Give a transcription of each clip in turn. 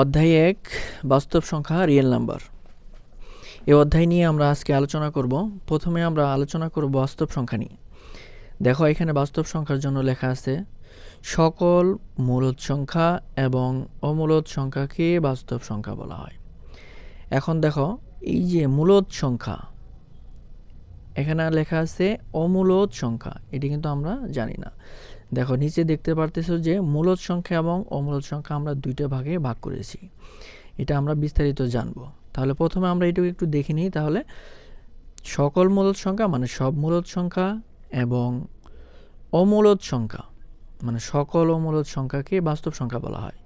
অধ্যায় এক, বাস্তব সংখ্যা রিয়েল নাম্বার এই অধ্যায় নিয়ে আমরা আজকে আলোচনা করব। প্রথমে আমরা আলোচনা করব বাস্তব সংখ্যা নিয়ে। দেখো, এখানে বাস্তব সংখ্যার জন্য লেখা আছে, সকল মূলদ সংখ্যা এবং অমূলদ সংখ্যাকে বাস্তব সংখ্যা বলা হয়। এখন দেখো, এই যে মূলদ সংখ্যা, এখানে লেখা আছে অমূলদ সংখ্যা, এটি কিন্তু আমরা জানি না। দেখো, নিচে দেখতে পারতেছো যে মূলদ সংখ্যা এবং অমূলদ সংখ্যা আমরা দুইটা ভাগে ভাগ করেছি। এটা আমরা বিস্তারিত জানব। তাহলে প্রথমে আমরা এটুকু একটু দেখে নিই, তাহলে সকল মূলদ সংখ্যা মানে সব মূলদ সংখ্যা এবং অমূলদ সংখ্যা মানে সকল অমূলদ সংখ্যাকে বাস্তব সংখ্যা বলা হয়।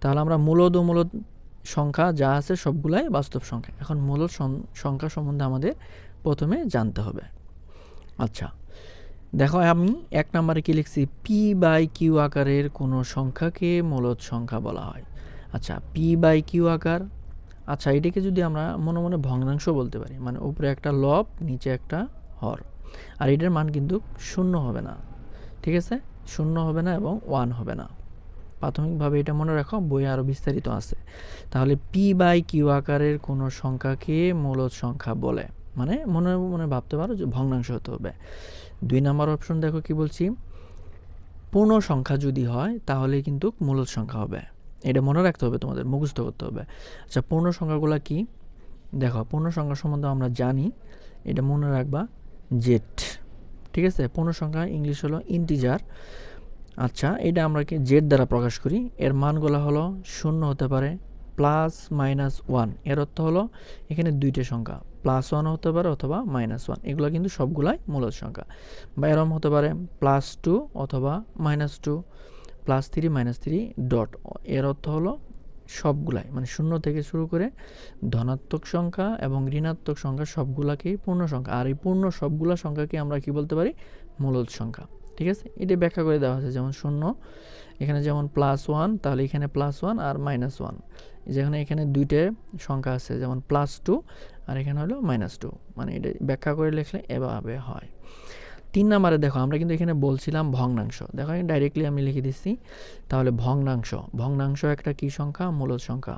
তাহলে আমরা মূলদ অমূলদ সংখ্যা যা আছে সবগুলাই বাস্তব সংখ্যা। এখন মূলদ সংখ্যা সম্বন্ধে আমাদের প্রথমে জানতে হবে। আচ্ছা দেখো, আমি, এক নম্বরে কি লিখছি? পি বাই কিউ আকারের কোনো সংখ্যাকে মূলত সংখ্যা বলা হয়। আচ্ছা পি বাই কিউ আকার আচ্ছা এটাকে যদি আমরা মনে মনে ভগ্নাংশ বলতে পারি মানে উপরে একটা লব, নিচে একটা হর, আর এটার মান কিন্তু শূন্য হবে না, ঠিক আছে? শূন্য হবে না এবং ওয়ান হবে না। প্রাথমিকভাবে এটা মনে রাখো বই আরও বিস্তারিত আছে। তাহলে পি বাই কিউ আকারের কোনো সংখ্যাকে মূলত সংখ্যা বলে মানে মনে মনে ভাবতে পারো যে ভগ্নাংশ হতে হবে। দুই নাম্বার অপশন দেখো কি বলছি? পূর্ণ সংখ্যা যদি হয় তাহলে কিন্তু মূলত সংখ্যা হবে। এটা মনে রাখতে হবে তোমাদের, মুখস্থ করতে হবে। আচ্ছা পূর্ণ সংখ্যাগুলো কি? দেখো পূর্ণ সংখ্যা সম্বন্ধে আমরা জানি, এটা মনে রাখবা জেট ঠিক আছে? পূর্ণ সংখ্যা ইংলিশ হলো ইন্টিজার আচ্ছা এটা আমরা কি জেড দ্বারা প্রকাশ করি? এর মানগুলো হলো শূন্য হতে পারে প্লাস মাইনাস ওয়ানের অর্থ হলো, এখানে দুইটা সংখ্যা। প্লাস ওয়ান হতে পারে অথবা মাইনাস ওয়ান এগুলো কিন্তু সবগুলাই মূলত সংখ্যা। বা এরম হতে পারে প্লাস টু অথবা minus two plus three minus three dot এর অর্থ হলো সবগুলাই মানে শূন্য থেকে শুরু করে ধনাত্মক সংখ্যা এবং ঋণাত্মক সংখ্যা সবগুলাকেই পূর্ণ সংখ্যা। আর এই পূর্ণ সবগুলা সংখ্যাকে আমরা কি বলতে পারি? মূলত সংখ্যা। ঠিক আছে? এটা ব্যাখ্যা করে দেওয়া আছে যেমন শূন্য, এখানে যেমন প্লাস ওয়ান তাহলে এখানে প্লাস ওয়ান আর মাইনাস ওয়ান যেখানে এখানে দুইটে সংখ্যা আছে, যেমন প্লাস টু আর এখানে হলো মাইনাস টু মানে এটা ব্যাখ্যা করে লিখলে এভাবে হয়। তিন নাম্বারে দেখো, আমরা কিন্তু এখানে বলছিলাম ভগ্নাংশ। দেখো ডাইরেক্টলি আমি লিখে দিচ্ছি, তাহলে ভগ্নাংশ। ভগ্নাংশ একটা কি সংখ্যা? মূলত সংখ্যা।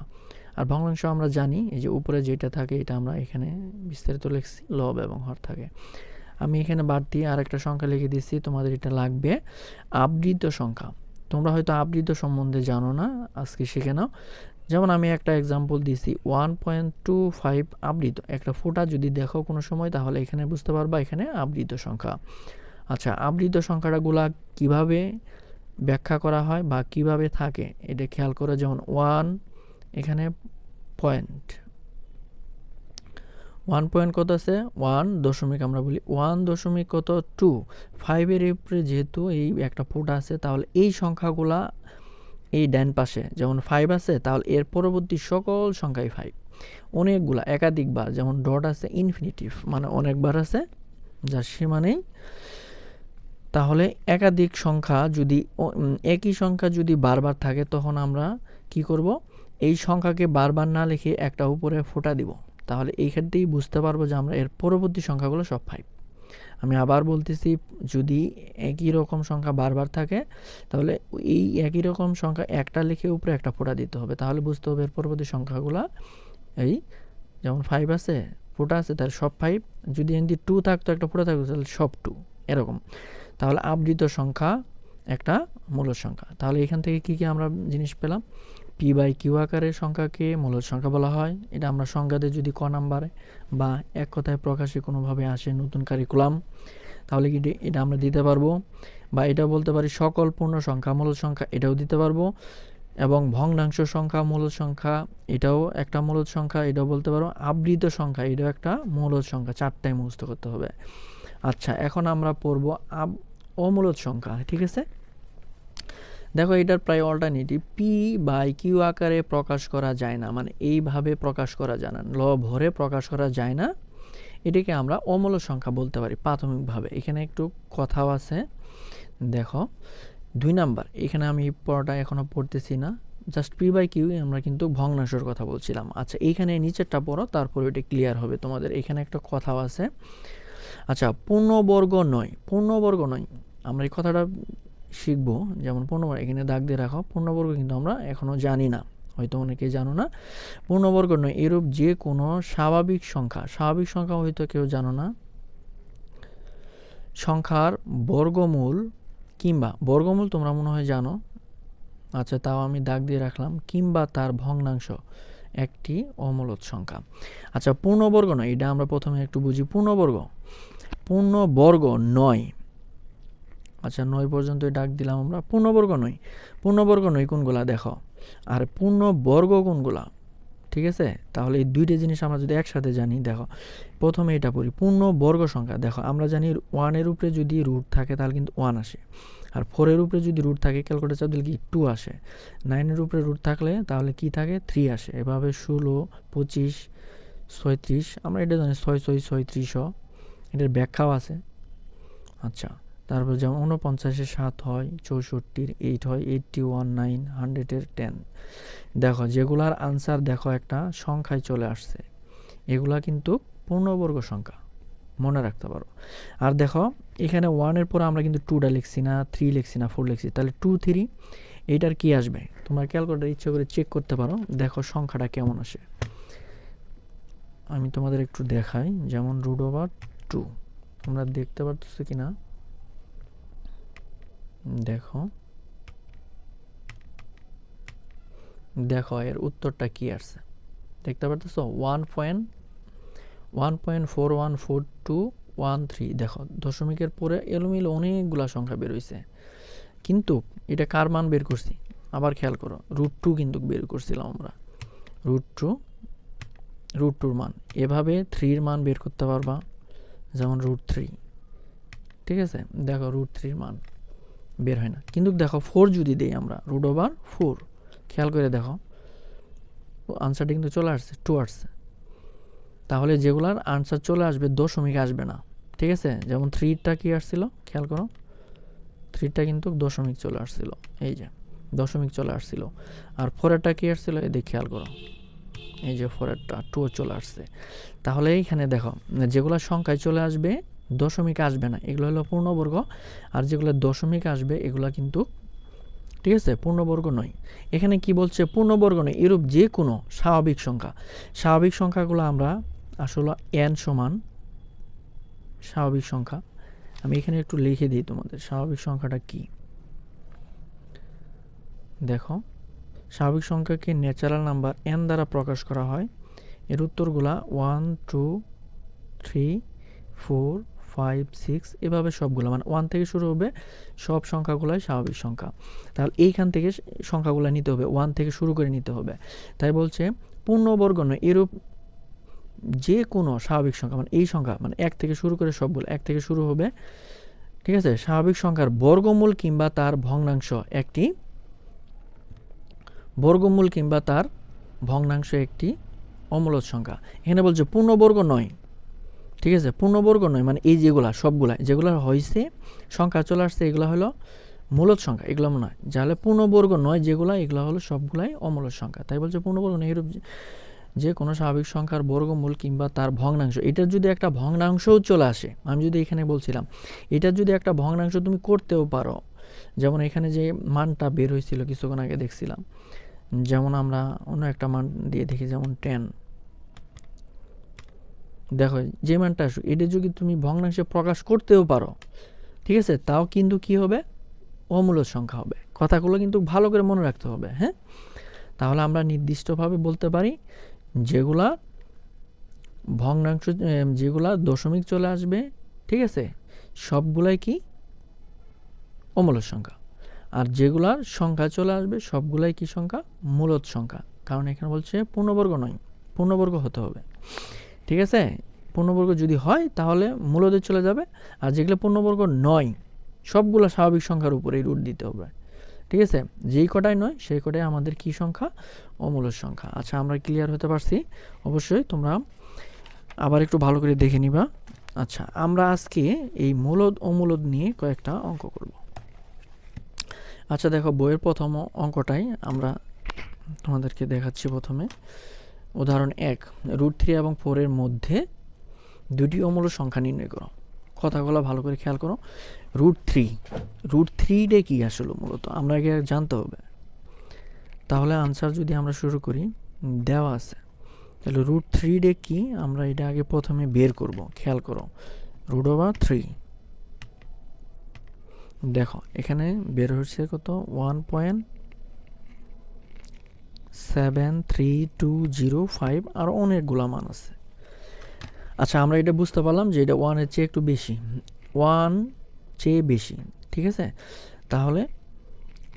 আর ভগ্নাংশ আমরা জানি, এই যে উপরে যেটা থাকে, এটা আমরা এখানে বিস্তারিত লিখছি, লব এবং হর থাকে। আমি এখানে বাড়তি আর একটা সংখ্যা লিখে দিচ্ছি, তোমাদের এটা লাগবে আবৃত সংখ্যা। তোমরা হয়তো আবৃত সম্বন্ধে জানো না, আজকে শিখে নাও। যেমন আমি একটা এক্সাম্পল দিছি ওয়ান পয়েন্ট টু ফাইভ আবৃত। একটা ফোটা যদি দেখো কোনো সময়, তাহলে এখানে বুঝতে পারবা এখানে আবৃত সংখ্যা। আচ্ছা আবৃত সংখ্যাটাগুলা কীভাবে ব্যাখ্যা করা হয় বা কীভাবে থাকে, এটা খেয়াল করো যেমন ওয়ান এখানে পয়েন্ট ওয়ান পয়েন্ট কত আছে? ওয়ান দশমিক আমরা বলি ওয়ান দশমিক কত? টু ফাইভের উপরে যেহেতু এই একটা ফোটা আছে, তাহলে এই সংখ্যাগুলা এই ডান পাশে যেমন ফাইভ আছে, তাহলে এর পরবর্তী সকল সংখ্যাই ফাইভ অনেকগুলা একাধিকবার যেমন ডট আছে ইনফিনিটিভ মানে অনেকবার আছে, যার সীমা নেই। তাহলে একাধিক সংখ্যা যদি একই সংখ্যা যদি বারবার থাকে, তখন আমরা কি করব? এই সংখ্যাকে বারবার না লিখে একটা উপরে ফোটা দিব। তাহলে এই ক্ষেত্রেই বুঝতে পারব যে আমরা এর পরবর্তী সংখ্যাগুলো সব ফাইভ আমি আবার বলতেছি, যদি একই রকম সংখ্যা বারবার থাকে, তাহলে এই একই রকম সংখ্যা একটা লিখে উপরে একটা ফোটা দিতে হবে। তাহলে বুঝতে হবে এর পরবর্তী সংখ্যাগুলো এই যেমন ফাইভ আছে, ফোটা আছে তার সব ফাইভ যদি এমনি টু থাকতো, একটা ফোটা থাকতো, তাহলে সব টু এরকম। তাহলে আবৃত সংখ্যা একটা মূল সংখ্যা। তাহলে এখান থেকে কি কি আমরা জিনিস পেলাম? পি বাই কিউ আকারের সংখ্যাকে মূলত সংখ্যা বলা হয়। এটা আমরা সংখ্যাতে যদি ক নাম্বারে বা এক কথায় প্রকাশে কোনোভাবে আসে নতুন কারিকুলাম তাহলে কি এটা আমরা দিতে পারব? বা এটা বলতে পারি সকল পূর্ণ সংখ্যা, মূল সংখ্যা এটাও দিতে পারব। এবং ভগ্নাংশ সংখ্যা মূলত সংখ্যা এটাও একটা মূলত সংখ্যা, এটাও বলতে পারো আবৃত সংখ্যা, এটাও একটা মূলত সংখ্যা, চারটায় মুখস্থ করতে হবে। আচ্ছা এখন আমরা পড়ব আব, অমূলত সংখ্যা, ঠিক আছে? দেখো এটার প্রায় অল্টারনেটিভ পি বাই কিউ আকারে প্রকাশ করা যায় না মানে এইভাবে প্রকাশ করা যায় না, ল ভরে প্রকাশ করা যায় না। এটাকে আমরা অমল সংখ্যা বলতে পারি প্রাথমিকভাবে। এখানে একটু কথাও আছে। দেখো, দুই নাম্বার, এখানে আমি পড়াটা এখনও পড়তেছি না। জাস্ট পি বাই কিউ আমরা কিন্তু ভগ্নাংশের কথা বলছিলাম। আচ্ছা এইখানে নিচেরটা পড়ো, তারপর এটা ক্লিয়ার হবে তোমাদের। এখানে একটা কথাও আছে। আচ্ছা পূর্ণবর্গ নয় পূর্ণবর্গ নয়। আমরা এই কথাটা শিখব। যেমন পূর্ণবর্গ, এখানে দাগ দিয়ে রাখো। পূর্ণবর্গ কিন্তু আমরা এখনও জানি না। হয়তো অনেকেই জানো না। পূর্ণবর্গ নয়, এরূপ যে কোনো স্বাভাবিক সংখ্যা। স্বাভাবিক সংখ্যা হয়তো কেউ জানো না। সংখ্যার বর্গমূল কিংবা, বর্গমূল তোমরা মনে হয় জানো। আচ্ছা তাও আমি দাগ দিয়ে রাখলাম। কিংবা তার ভগ্নাংশ, একটি অমূলত সংখ্যা। আচ্ছা পূর্ণবর্গ নয়, এটা আমরা প্রথমে একটু বুঝি। পূর্ণবর্গ পূর্ণবর্গ নয় আচ্ছা নয় পর্যন্ত ডাক দিলাম আমরা। পূর্ণবর্গ নয় পূর্ণবর্গ নয় কোনগুলা দেখো। আর পূর্ণবর্গ কোনগুলা? ঠিক আছে? তাহলে এই দুইটা জিনিস আমরা যদি একসাথে জানি, দেখো। প্রথমে এটা পড়ি পূর্ণ বর্গ সংখ্যা। দেখো, আমরা জানি ওয়ানের উপরে যদি রুট থাকে, তাহলে কিন্তু ওয়ান আসে। আর ফোরের উপরে যদি রুট থাকে ক্যালকুলেটার চাপ দিলে কি টু আসে। নাইনের উপরে রুট থাকলে, তাহলে কি থাকে? থ্রি আসে। এভাবে ষোলো, পঁচিশ, ছয়ত্রিশ, আমরা এটা জানি, ছয় ছয় ছয়ত্রিশও এটার ব্যাখ্যাও আছে। আচ্ছা। তারপর যেমন উনপঞ্চাশের সাত হয়, চৌষট্টির এইট হয় এইটটি ওয়ান নাইন হান্ড্রেডের টেন দেখো, যেগুলার আনসার দেখো একটা সংখ্যায় চলে আসছে, এগুলা কিন্তু পূর্ণবর্গ সংখ্যা, মনে রাখতে পারো। আর দেখো, এখানে ওয়ানের পর আমরা কিন্তু টুটা লিখছি না থ্রি লিখছি না ফোর লিখছি, তাহলে টু থ্রি এইটার কি আসবে? তোমরা ক্যালকুলেটার ইচ্ছে করে চেক করতে পারো, দেখো সংখ্যাটা কেমন আসে। আমি তোমাদের একটু দেখাই, যেমন রুট ওভার টু তোমরা দেখতে পারতেছো কি না দেখো। দেখো, এর উত্তরটা কি আসছে? দেখতে পারতেছো? One point one point four one four two one three দেখো, দশমিকের পরে এলোমেলো অনেকগুলা সংখ্যা বের হয়েছে কিন্তু এটা কার মান বের করছি? আবার খেয়াল করো রুট টু কিন্তু বের করছিলাম আমরা। রুট টু রুট টুর মান। এভাবে থ্রির মান বের করতে পারবা, যেমন রুট থ্রি ঠিক আছে? দেখো রুট থ্রির মান। বের হয় না। কিন্তু দেখো ফোর যদি দেই আমরা রুট ওভার ফোর খেয়াল করে দেখো, ও আনসারটা কিন্তু চলে আসছে টু আসছে। তাহলে যেগুলার আনসার চলে আসবে, দশমিক আসবে না, ঠিক আছে? যেমন থ্রিটা কি আসছিল? খেয়াল করো থ্রিটা কিন্তু দশমিক চলে আসছিল, এই যে, দশমিক চলে আসছিল। আর ফোরেরটা কি আসছিল? এদিকে খেয়াল করো, এই যে ফোরেরটা টু চলে আসছে। তাহলে এইখানে দেখো যেগুলো সংখ্যায় চলে আসবে দশমিক আসবে না, এগুলো হলো পূর্ণবর্গ, আর যেগুলো দশমিক আসবে এগুলো কিন্তু, ঠিক আছে, পূর্ণবর্গ নয়। এখানে কি বলছে? পূর্ণবর্গ নয়, এরূপ যে কোনো স্বাভাবিক সংখ্যা। স্বাভাবিক সংখ্যাগুলো আমরা আসলে এন সমান স্বাভাবিক সংখ্যা। আমি এখানে একটু লিখে দিই তোমাদের, স্বাভাবিক সংখ্যাটা কি? দেখো, স্বাভাবিক সংখ্যাকে ন্যাচারাল নাম্বার এন দ্বারা প্রকাশ করা হয়। এর উত্তরগুলা one two three four five six এভাবে সবগুলো মানে ওয়ান থেকে শুরু হবে, সব সংখ্যাগুলাই স্বাভাবিক সংখ্যা। তাহলে এইখান থেকে সংখ্যাগুলো নিতে হবে ওয়ান থেকে শুরু করে নিতে হবে। তাই বলছে, পূর্ণবর্গ নয়, এরূপ যে কোনো স্বাভাবিক সংখ্যা মানে এই সংখ্যা মানে এক থেকে শুরু করে সবগুলো, এক থেকে শুরু হবে, ঠিক আছে? স্বাভাবিক সংখ্যার বর্গমূল কিংবা তার ভগ্নাংশ একটি, বর্গমূল কিংবা তার ভগ্নাংশ একটি অমূলত সংখ্যা। এখানে বলছে পূর্ণবর্গ নয় ঠিক আছে? পূর্ণবর্গ নয় মানে এই যেগুলা, সবগুলা, যেগুলো হয়েছে সংখ্যা চলে আসছে, এগুলো হলো মূলত সংখ্যা, এগুলো হয় যাহলে পূর্ণবর্গ নয় যেগুলো, এগুলো হলো সবগুলাই অমূলত সংখ্যা। তাই বলছে পূর্ণবর্গ নয়, এরূপ যে কোনো স্বাভাবিক সংখ্যার বর্গমূল কিংবা তার ভগ্নাংশ এটার যদি একটা ভগ্নাংশও চলে আসে, আমি যদি এখানে বলছিলাম এটার যদি একটা ভগ্নাংশ তুমি করতেও পারো, যেমন এখানে যে মানটা বের হয়েছিল কিছুক্ষণ আগে দেখছিলাম, যেমন আমরা অন্য একটা মান দিয়ে দেখি, যেমন টেন দেখো, যে মানটা আসুক, এটা যদি তুমি ভগ্নাংশে প্রকাশ করতেও পারো, ঠিক আছে, তাও কিন্তু কি হবে? অমূলত সংখ্যা হবে। কথাগুলো কিন্তু ভালো করে মনে রাখতে হবে হ্যাঁ? তাহলে আমরা নির্দিষ্টভাবে বলতে পারি, যেগুলা ভগ্নাংশ যেগুলা দশমিক চলে আসবে, ঠিক আছে, সবগুলাই কি? অমূলত সংখ্যা। আর যেগুলার সংখ্যা চলে আসবে, সবগুলাই কি সংখ্যা? মূলত সংখ্যা। কারণ এখানে বলছে পূর্ণবর্গ নয়, পূর্ণবর্গ হতে হবে। ঠিক আছে? পূর্ণবর্গ যদি হয়, তাহলে মূলদের চলে যাবে। আর যেগুলো পূর্ণবর্গ নয়, সবগুলো স্বাভাবিক সংখ্যার উপরেই রুট দিতে হবে। ঠিক আছে? যেই কটাই নয়, সেই কটাই আমাদের কি সংখ্যা? অমূলদ সংখ্যা। আচ্ছা আমরা ক্লিয়ার হতে পারছি? অবশ্যই তোমরা আবার একটু ভালো করে দেখে নিবা। আচ্ছা আমরা আজকে এই মূলদ, অমূলদ নিয়ে কয়েকটা অঙ্ক করব। আচ্ছা দেখো, বইয়ের প্রথম অঙ্কটাই আমরা তোমাদেরকে দেখাচ্ছি প্রথমে। উদাহরণ এক রুট থ্রি এবং ফোরের মধ্যে দুটি অমূল্য সংখ্যা নির্ণয় করো। কথাগুলো ভালো করে খেয়াল করো। রুট থ্রি রুট থ্রিডে কী আসলে মূলত? আমরা আগে জানতে হবে। তাহলে আনসার যদি আমরা শুরু করি দেওয়া আছে। তাহলে রুট থ্রি ডে কি? আমরা এটা আগে প্রথমে বের করব। খেয়াল করো। রুট ওভার থ্রি দেখো, এখানে বের হচ্ছে কত? One point seven three two zero five আর অনেকগুলা মান আছে। আচ্ছা আমরা এটা বুঝতে পারলাম যে এটা ওয়ানের চেয়ে একটু বেশি। ওয়ান চেয়ে বেশি, ঠিক আছে? তাহলে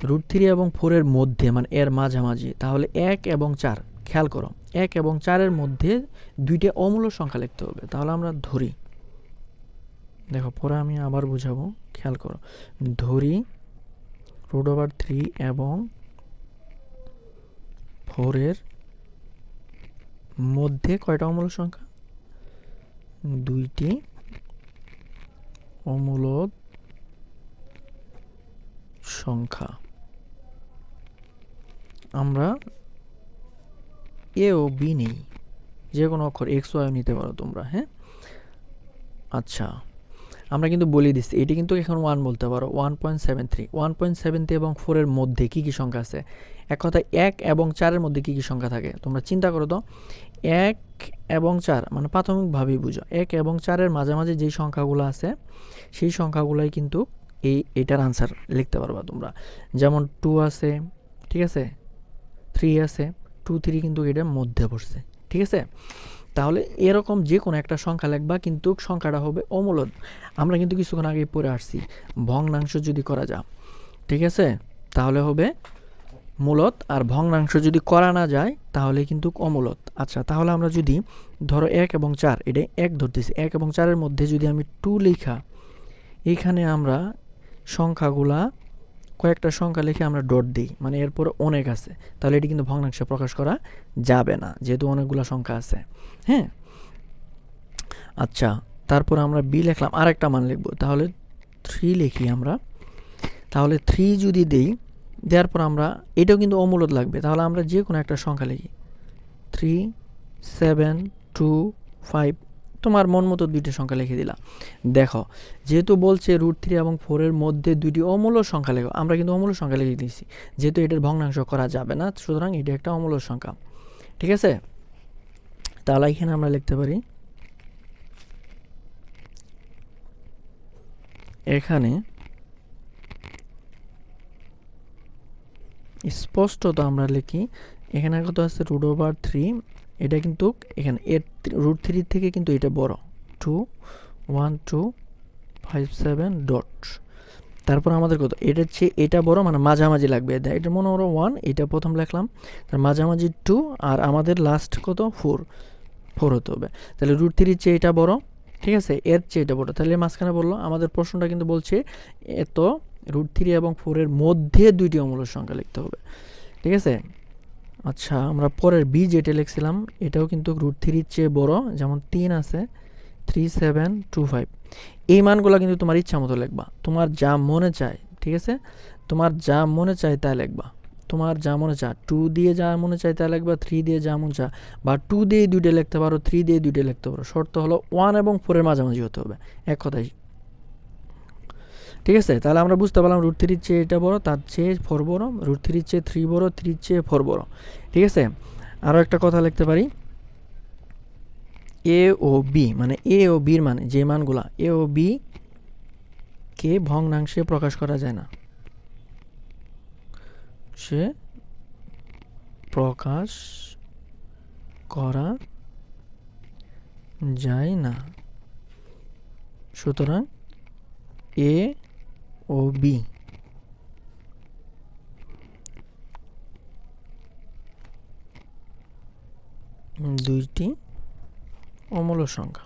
রুট থ্রি এবং ফোরের মধ্যে মানে এর মাঝামাঝি, তাহলে এক এবং চার, খেয়াল করো, এক এবং চারের মধ্যে দুইটা অমূল্য সংখ্যা লিখতে হবে। তাহলে আমরা ধরি। দেখো পরে আমি আবার বুঝাবো, খেয়াল করো, ধরি রুট ওভার থ্রি এবং ফোরের মধ্যে কয়টা অমূল্য সংখ্যা? দুইটি অমূলদ সংখ্যা। আমরা এ ও বি নেই, যে কোনো অক্ষর এক্স ওয়াই নিতে পারো তোমরা হ্যাঁ? আচ্ছা। আমরা কিন্তু বলে দিচ্ছি, এটি কিন্তু এখন ওয়ান বলতে পারো one point seven three one point seven three এবং ফোরের মধ্যে কী কী সংখ্যা আছে? এক কথায় এক এবং চারের মধ্যে কী কী সংখ্যা থাকে? তোমরা চিন্তা করো তো, এক এবং চার মানে প্রাথমিকভাবেই বুঝো, এক এবং চারের মাঝামাঝি যেই সংখ্যাগুলো আছে, সেই সংখ্যাগুলোই কিন্তু এই, এটার আনসার লিখতে পারবা তোমরা। যেমন টু আছে, ঠিক আছে? থ্রি আছে টু থ্রি কিন্তু এটার মধ্যে পড়ছে ঠিক আছে? তাহলে এরকম যে কোনো একটা সংখ্যা লেখবা, কিন্তু সংখ্যাটা হবে অমূলদ আমরা কিন্তু কিছুক্ষণ আগে পড়ে আসছি। ভগ্নাংশ যদি করা যায়, ঠিক আছে? তাহলে হবে মূলত, আর ভগ্নাংশ যদি করা না যায়, তাহলে কিন্তু অমূলত। আচ্ছা তাহলে আমরা যদি ধরো এক এবং চার, এটা এক ধরতেছি। এক এবং চারের মধ্যে যদি আমি টু লেখা এইখানে আমরা সংখ্যাগুলা কয়েকটা সংখ্যা লিখে আমরা ডট দিই মানে এরপর অনেক আছে। তাহলে এটি কিন্তু ভগ্নাংশে প্রকাশ করা যাবে না, যেহেতু অনেকগুলো সংখ্যা আছে। হ্যাঁ? আচ্ছা তারপর আমরা বি লিখলাম, আরেকটা মান লিখব। তাহলে থ্রি লিখি আমরা। তাহলে থ্রি যদি দেই, দেওয়ার পর আমরা, এটাও কিন্তু অমূলত লাগবে। তাহলে আমরা যে কোনো একটা সংখ্যা লিখি। থ্রি সেভেন টু ফাইভ তোমার মন মতো দুইটি সংখ্যা লিখে দিলাম দেখো, যেহেতু বলছে রুট থ্রি এবং ফোরের মধ্যে দুইটি অমূল্য সংখ্যা লেখো, আমরা কিন্তু অমূল্য সংখ্যা লিখে দিয়েছি। যেহেতু এটার ভগ্নাংশ করা যাবে না, সুতরাং এটা একটা অমূল্য সংখ্যা। ঠিক আছে? তাহলে এখানে আমরা লিখতে পারি, এখানে স্পষ্টত আমরা লিখি, এখানে কত আছে? রুট ওভার থ্রি এটা কিন্তু এখানে এর রুট থ্রির থেকে কিন্তু এটা বড়। Two one two five seven dot তারপর আমাদের কত? এটা হচ্ছে, এটা বড় মানে মাঝামাঝি লাগবে। এটা মনে করো ওয়ান এটা প্রথম লিখলাম। তার মাঝামাঝি টু আর আমাদের লাস্ট কত? ফোর ফোর হতে হবে। তাহলে রুট থ্রির চেয়ে এটা বড়, ঠিক আছে? এর চেয়ে এটা বড়। তাহলে মাঝখানে বলল, আমাদের প্রশ্নটা কিন্তু বলছে, এত রুট থ্রি এবং ফোরের মধ্যে দুইটি অমূল্য সংখ্যা লিখতে হবে। ঠিক আছে? আচ্ছা আমরা পরের বি যেটা লিখছিলাম, এটাও কিন্তু রুট থ্রির চেয়ে বড়, যেমন তিন আছে থ্রি সেভেন টু ফাইভ এই মানগুলো কিন্তু তোমার ইচ্ছা মতো লিখবা। তোমার যা মনে চায়, ঠিক আছে? তোমার যা মনে চায় তা লিখবা। তোমার যা মনে চা টু দিয়ে যা মনে চায় তা লিখবা থ্রি দিয়ে যা মনে চা বা টু দিয়ে দুইটা লিখতে পারো থ্রি দিয়ে দুইটা লিখতে পারো। শর্ত হলো ওয়ান এবং ফোরের মাঝামাঝি হতে হবে। এক কথাই ঠিক আছে? তাহলে আমরা বুঝতে পারলাম রুট থ্রির চেয়ে এটা বড়, তার চেয়ে ফোর বড়। রুট থ্রির চেয়ে থ্রি বড় থ্রির চেয়ে ফোর বড়। ঠিক আছে? আরও একটা কথা লিখতে পারি। এ ও বি মানে এ ও বির মানে যে মানগুলা এ ও বি কে ভগ্নাংশে প্রকাশ করা যায় না। সে প্রকাশ করা যায় না। সুতরাং এ ও বি। দুইটি অমূল্য সংখ্যা।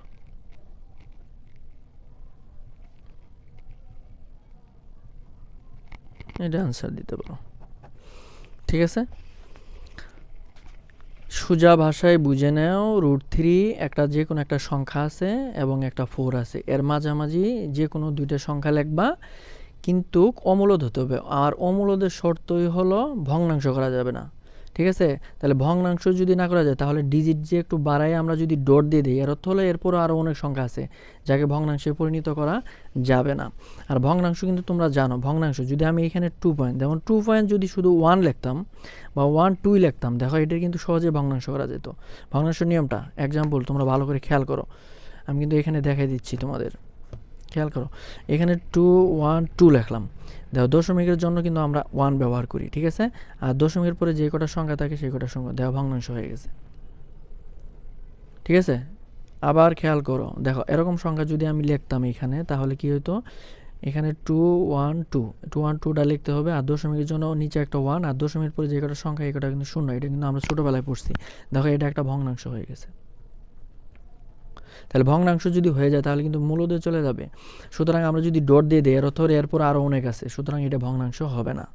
এটা আনসার দিতে পারো। ঠিক আছে? সোজা ভাষায় বুঝে নাও রুট থ্রি একটা যে কোনো একটা সংখ্যা আছে এবং একটা ফোর আছে। এর মাঝামাঝি যে কোনো দুইটা সংখ্যা লিখবা। কিন্তু অমূলদ হতে হবে। আর অমূলদের শর্তই হলো ভগ্নাংশ করা যাবে না। ঠিক আছে? তাহলে ভগ্নাংশ যদি না করা যায়, তাহলে ডিজিট যে একটু বাড়ায় আমরা যদি ডট দিয়ে দিই, এর অর্থ হলো এরপরও আরও অনেক সংখ্যা আছে, যাকে ভগ্নাংশে পরিণত করা যাবে না। আর ভগ্নাংশ কিন্তু তোমরা জানো, ভগ্নাংশ। যদি আমি এখানে টু পয়েন্ট যেমন টু পয়েন্ট যদি শুধু ওয়ান লিখতাম বা ওয়ান টুই লিখতাম, দেখো এটার কিন্তু সহজে ভগ্নাংশ করা যেত। ভগ্নাংশ নিয়মটা এক্সাম্পল তোমরা ভালো করে খেয়াল করো। আমি কিন্তু এখানে দেখাই দিচ্ছি তোমাদের। খেয়াল করো, এখানে টু ওয়ান টু লিখলাম। দেখো, দশমিকের জন্য কিন্তু আমরা ওয়ান ব্যবহার করি, ঠিক আছে? আর দশমিকের পরে যে কটা সংখ্যা থাকে সেই কটা সংখ্যা, দেখো, ভগ্নাংশ হয়ে গেছে। ঠিক আছে? আবার খেয়াল করো, দেখো, এরকম সংখ্যা যদি আমি লিখতাম এখানে, তাহলে কি হতো এখানে two one two two one টুটা লিখতে হবে, আর দশমিকের জন্য নিচে একটা ওয়ান আর দশমিকের পরে যে কটা সংখ্যা, এই কটা কিন্তু শূন্য, এটা কিন্তু আমরা ছোটোবেলায় পড়ছি। দেখো, এটা একটা ভগ্নাংশ হয়ে গেছে। তাহলে ভগ্নাংশ যদি হয়ে যায়, তাহলে কিন্তু মূলদে চলে যাবে। সুতরাং আমরা যদি ডট দিয়ে দিই, এর অর্থ এরপর আরও অনেক আছে, সুতরাং এটা ভগ্নাংশ হবে না।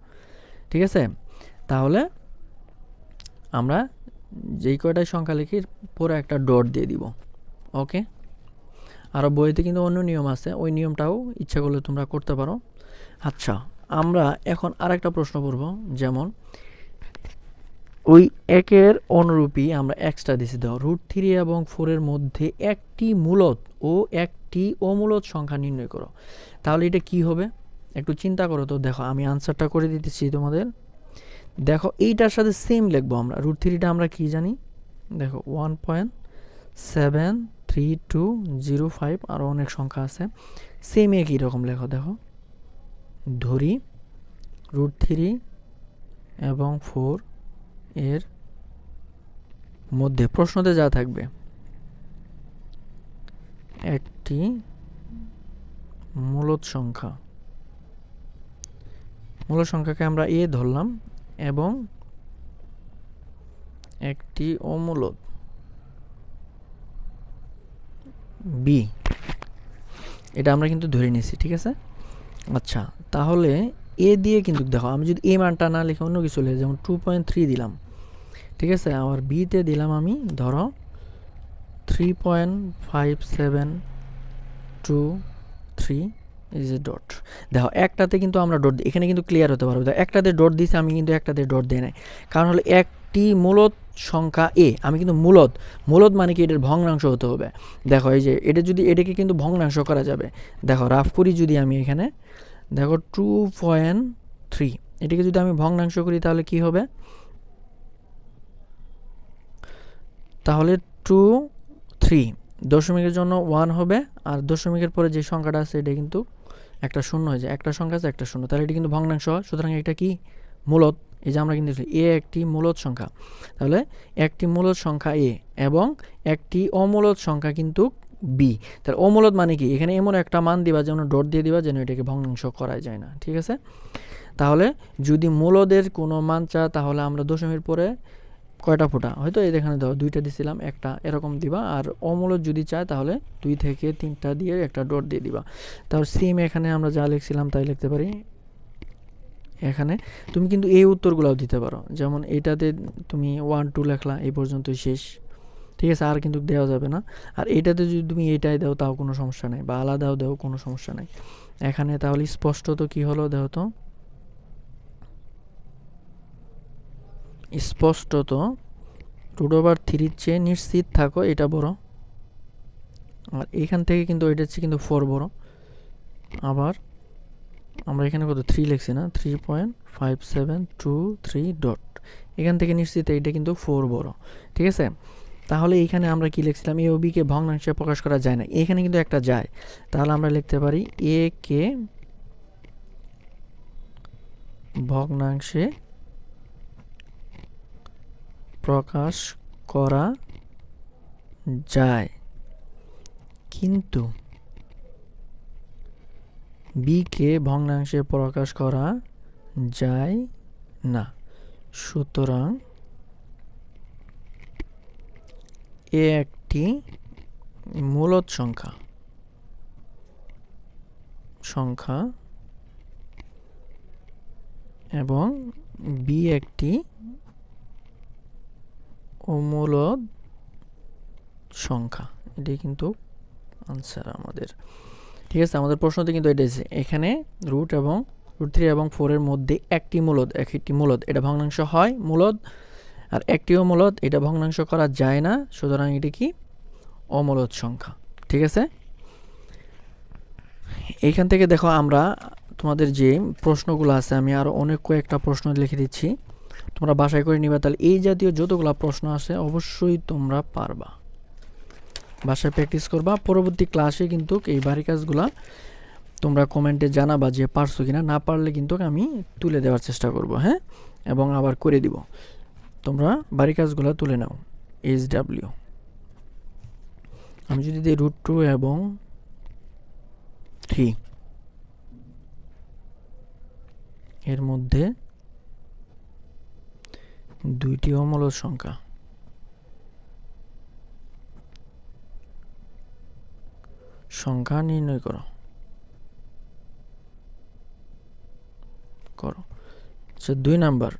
ঠিক আছে? তাহলে আমরা যেই কয়টাই সংখ্যা লিখি, পরে একটা ডট দিয়ে দিব। ওকে? আরও বইতে কিন্তু অন্য নিয়ম আছে, ওই নিয়মটাও ইচ্ছা করলে তোমরা করতে পারো। আচ্ছা আমরা এখন আরেকটা প্রশ্ন করব, যেমন ওই একের অনুরূপী আমরা এক্সট্রা দিছি। দাও রুট থ্রি এবং ফোরের মধ্যে একটি মূলত ও একটি অমূলত সংখ্যা নির্ণয় করো। তাহলে এটা কি হবে? একটু চিন্তা করো তো। দেখো, আমি আনসারটা করে দিতেছি তোমাদের। দেখো, এইটার সাথে সেম লিখব আমরা। রুট থ্রিটা আমরা কি জানি? দেখো one point seven three two zero five আরও অনেক সংখ্যা আছে। সেম একই রকম লেখো, দেখো। ধরি রুট থ্রি এবং ফোর এর মধ্যে প্রশ্নতে যা থাকবে, একটি মূলত সংখ্যা। মূলত সংখ্যাকে আমরা এ ধরলাম এবং একটি অমূলত, বি। এটা আমরা কিন্তু ধরে নিয়েছি, ঠিক আছে? আচ্ছা তাহলে এ দিয়ে কিন্তু দেখো, আমি যদি এ মানটা না লিখে অন্য কিছু লিখে, যেমন টু পয়েন্ট থ্রি দিলাম, ঠিক আছে? আবার বিতে দিলাম আমি, ধরো three point five seven two three is a dot দেখো, একটাতে কিন্তু আমরা ডট এখানে কিন্তু ক্লিয়ার হতে পারবে। দেখো, একটাতে ডট দিয়েছি আমি কিন্তু একটাতে ডট দিই নাই। কারণ হলো একটি মূলত সংখ্যা এ আমি কিন্তু মূলত মূলত মানে কি এটার ভগ্নাংশ হতে হবে। দেখো, এই যে, এটা যদি, এটাকে কিন্তু ভগ্নাংশ করা যাবে। দেখো, রাফ করি যদি আমি এখানে দেখো টু পয়েন্ট থ্রি এটাকে যদি আমি ভগ্নাংশ করি তাহলে কি হবে? তাহলে টু থ্রি দশমিকের জন্য ওয়ান হবে, আর দশমিকের পরে যে সংখ্যাটা আছে এটা কিন্তু একটা শূন্য হয়ে যায়। একটা সংখ্যা আছে, একটা শূন্য। তাহলে এটা কিন্তু ভগ্নাংশ। সুতরাং এটা কি? মূলত এই যে আমরা কিন্তু এ একটি মূলত সংখ্যা। তাহলে একটি মূলত সংখ্যা এ এবং একটি অমূলত সংখ্যা কিন্তু বি তাহলে অমূলত মানে কি? এখানে এমন একটা মান দিবা, যেমন ডট দিয়ে দিবা, যেন এটাকে ভগ্নাংশ করা যায় না। ঠিক আছে? তাহলে যদি মূলদের কোনো মান চা তাহলে আমরা দশমীর পরে কয়টা ফোঁটা? হয়তো এই এখানে দাও দুইটা দিছিলাম, একটা এরকম দিবা, আর অমূলত যদি চায়, তাহলে দুই থেকে তিনটা দিয়ে একটা ডট দিয়ে দিবা। তাহলে সেম এখানে আমরা যা লিখছিলাম, তাই লিখতে পারি। এখানে তুমি কিন্তু এই উত্তরগুলোও দিতে পারো। যেমন এটাতে তুমি ওয়ান টু লেখলা, এই পর্যন্তই শেষ। ঠিক আছে, আর কিন্তু দেওয়া যাবে না। আর এইটাতে যদি তুমি এইটাই দাও, তাও কোনো সমস্যা নেই। বা আলাদাও দাও, কোনো সমস্যা নেই। এখানে তাহলে স্পষ্টত কি হলো দেখো তো? স্পষ্টত রুট ওভার থ্রির চেয়ে নিশ্চিত থাকো, এটা বড়। আর এখান থেকে কিন্তু এটা হচ্ছে কিন্তু ফোর বড়। আবার আমরা এখানে কত? থ্রি লিখছি না? Three point five seven two three dot. এখান থেকে নিশ্চিত এটা কিন্তু ফোর বড়। ঠিক আছে? তাহলে এইখানে আমরা কি লিখছিলাম? এ ও বিকে ভগ্নাংশে প্রকাশ করা যায় না। এখানে কিন্তু একটা যায়। তাহলে আমরা লিখতে পারি এ কে ভগ্নাংশে প্রকাশ করা যায়। কিন্তু বিকে ভগ্নাংশে প্রকাশ করা যায় না। সুতরাং এ একটি মূলত সংখ্যা। সংখ্যা এবং বি একটি অমূলত সংখ্যা। এটাই কিন্তু আনসার আমাদের। ঠিক আছে, আমাদের প্রশ্নতে কিন্তু এটা এসেছে এখানে রুট এবং রুট থ্রি এবং ফোরের মধ্যে একটি মূলদ একটি মূলদ, এটা ভগ্নাংশ হয় মূলদ আর একটি অমূলত এটা ভগ্নাংশ করা যায় না, সুতরাং এটি কি? অমূলত সংখ্যা, ঠিক আছে? এইখান থেকে দেখো আমরা তোমাদের যে প্রশ্নগুলো আছে, আমি আরও অনেক কয়েকটা প্রশ্ন লিখে দিচ্ছি। তোমরা বাসায় করে নিবা, তাহলে এই জাতীয় যতগুলো প্রশ্ন আছে অবশ্যই তোমরা পারবা। বাসায় প্র্যাকটিস করবা, পরবর্তী ক্লাসে কিন্তু এই বাড়ি কাজগুলা তোমরা কমেন্টে জানাবা যে পারছ কিনা, না পারলে কিন্তু আমি তুলে দেওয়ার চেষ্টা করব হ্যাঁ? এবং আবার করে দিব। তোমরা বাড়ি কাজগুলো তুলে নাও এইচ ডাব্লিউ আমি যদি দিই রুট টু এবং থ্রি এর মধ্যে দুইটি অমূলক সংখ্যা। সংখ্যা নির্ণয় করো। করো। আচ্ছা দুই নাম্বার।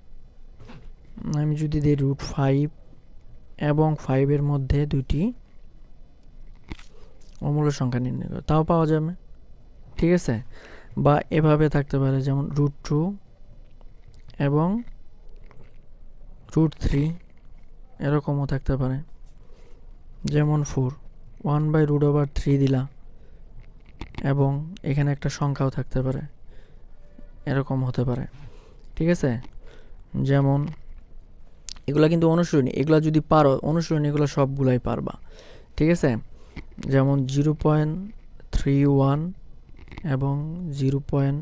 আমি যদি দিই রুট ফাইভ এবং ফাইভের মধ্যে দুইটি অমূল্য সংখ্যা নির্ণয় করো, তাও পাওয়া যাবে। ঠিক আছে? বা এভাবে থাকতে পারে, যেমন রুট টু এবং রুট থ্রি এরকমও থাকতে পারে। যেমন four one by root over three দিলা এবং এখানে একটা সংখ্যাও থাকতে পারে, এরকম হতে পারে। ঠিক আছে? যেমন এগুলা কিন্তু অনুসরণী এগুলো যদি পারো অনুসরণী এগুলো সবগুলাই পারবা। ঠিক আছে? যেমন জিরো পয়েন্ট থ্রি ওয়ান এবং জিরো পয়েন্ট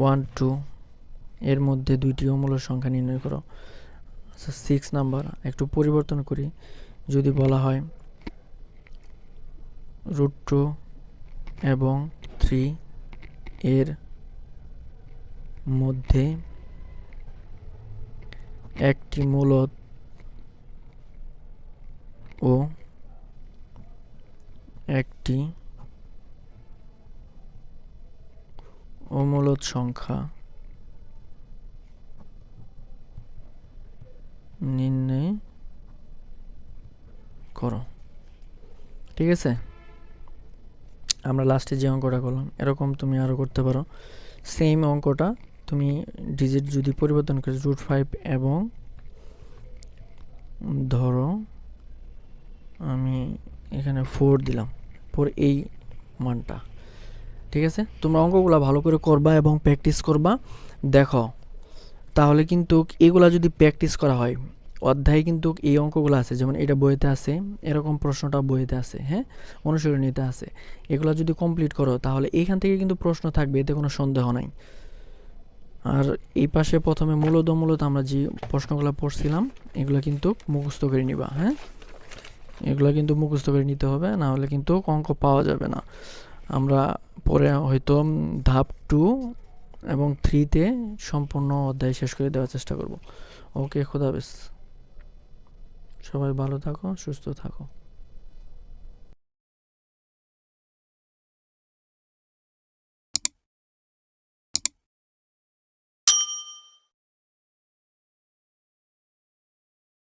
ওয়ান টু, এর মধ্যে দুইটি অমূল্য সংখ্যা নির্ণয় করো। আচ্ছা সিক্স নাম্বার, একটু পরিবর্তন করি। যদি বলা হয় রুট টু এবং থ্রি এর মধ্যে একটি মূলত ও একটি অমূলত সংখ্যা নির্ণয় করো। ঠিক আছে? আমরা লাস্টে যে অঙ্কটা করলাম, এরকম তুমি আরও করতে পারো। সেম অঙ্কটা তুমি ডিজিট যদি পরিবর্তন করে রুট ফাইভ এবং ধরো আমি এখানে ফোর দিলাম। ফোর এই মানটা। ঠিক আছে? তোমরা অঙ্কগুলো ভালো করে করবা এবং প্র্যাকটিস করবা। দেখো, তাহলে কিন্তু এগুলা যদি প্র্যাকটিস করা হয়, অধ্যায়ে কিন্তু এই অঙ্কগুলো আছে। যেমন এটা বইতে আছে, এরকম প্রশ্নটা বইতে আছে হ্যাঁ? অনুশীলনীতে আছে। এগুলো যদি কমপ্লিট করো, তাহলে এইখান থেকে কিন্তু প্রশ্ন থাকবে, এতে কোনো সন্দেহ নাই। আর এই পাশে প্রথমে মূলত মূলত আমরা যে প্রশ্নগুলো পড়ছিলাম, এগুলো কিন্তু মুখস্থ করে নিবা হ্যাঁ? এগুলো কিন্তু মুখস্থ করে নিতে হবে, না হলে কিন্তু অঙ্ক পাওয়া যাবে না। আমরা পরে হয়তো ধাপ টু এবং থ্রিতে সম্পূর্ণ অধ্যায় শেষ করে দেওয়ার চেষ্টা করব। ওকে খোদাবেশ সবাই ভালো থাকো, সুস্থ থাকো।